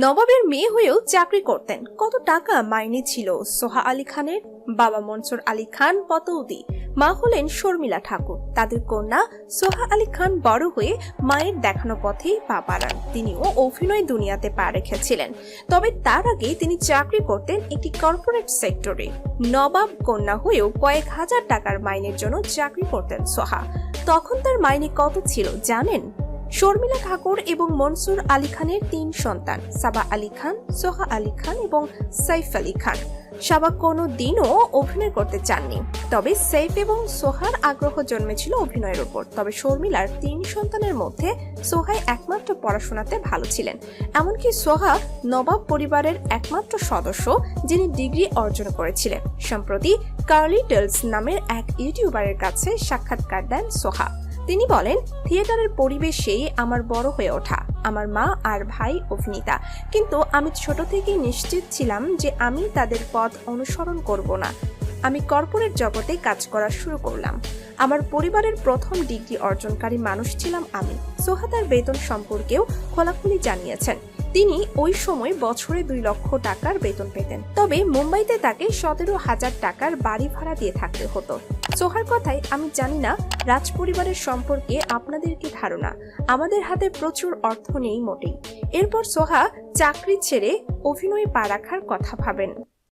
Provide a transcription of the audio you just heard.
নবাবের মেয়ে হয়েও চাকরি করতেন। কত টাকা মাইনে ছিল সোহা আলী খানের? বাবা মনসুর আলী খান পতৌদি। মা হলেন শর্মিলা ঠাকুর। তাদের কন্যা সোহা আলী খান বড় হয়ে মায়ের দেখানো পথেই পা বাড়ান। তিনিও অভিনয় দুনিয়াতে পা রেখেছিলেন। তবে তার আগে তিনি চাকরি করতেন একটি কর্পোরেট সেক্টরে। নবাব কন্যা হয়েও কয়েক হাজার টাকার মাইনের জন্য চাকরি করতেন সোহা। তখন তার মাইনে কত ছিল জানেন? শর্মিলা ঠাকুর এবং মনসুর আলী খানের তিন সন্তান, সাবা আলী খান, সোহা আলী খান এবং সাইফ আলী খান। সাবা কোনো দিনও অভিনয় করতে চাননি, তবে সাইফ এবং সোহার আগ্রহ জন্মেছিল অভিনয়ের উপর তবে শর্মিলার তিন সন্তানের মধ্যে সোহাই একমাত্র পড়াশোনাতে ভালো ছিলেন। এমনকি সোহা নবাব পরিবারের একমাত্র সদস্য যিনি ডিগ্রি অর্জন করেছিলেন। সম্প্রতি কার্লি টেলস নামের এক ইউটিউবারের কাছে সাক্ষাৎকার দেন সোহা। তিনি বলেন, থিয়েটারের পরিবেশেই আমার বড় হয়ে ওঠা, আমার মা আর ভাই অভিনীতা। কিন্তু আমি ছোট থেকেই নিশ্চিত ছিলাম যে আমি তাদের পথ অনুসরণ করব না। আমি কর্পোরেট জগতে কাজ করা শুরু করলাম। আমার পরিবারের প্রথম ডিগ্রি অর্জনকারী মানুষ ছিলাম আমি। সোহাদার বেতন সম্পর্কেও খোলাখুলি জানিয়েছেন। তিনি ওই সময় বছরে দুই লক্ষ টাকার বেতন পেতেন। তবে মুম্বাইতে তাকে সতেরো হাজার টাকার বাড়ি ভাড়া দিয়ে থাকতে হতো। সোহার কথায়, আমি জানি না রাজ পরিবারের সম্পর্কে আপনাদের কি ধারণা। আমাদের হাতে প্রচুর অর্থ নেই মোটেই। এরপর সোহা চাকরি ছেড়ে অভিনয়ে পা রাখার কথা ভাবেন।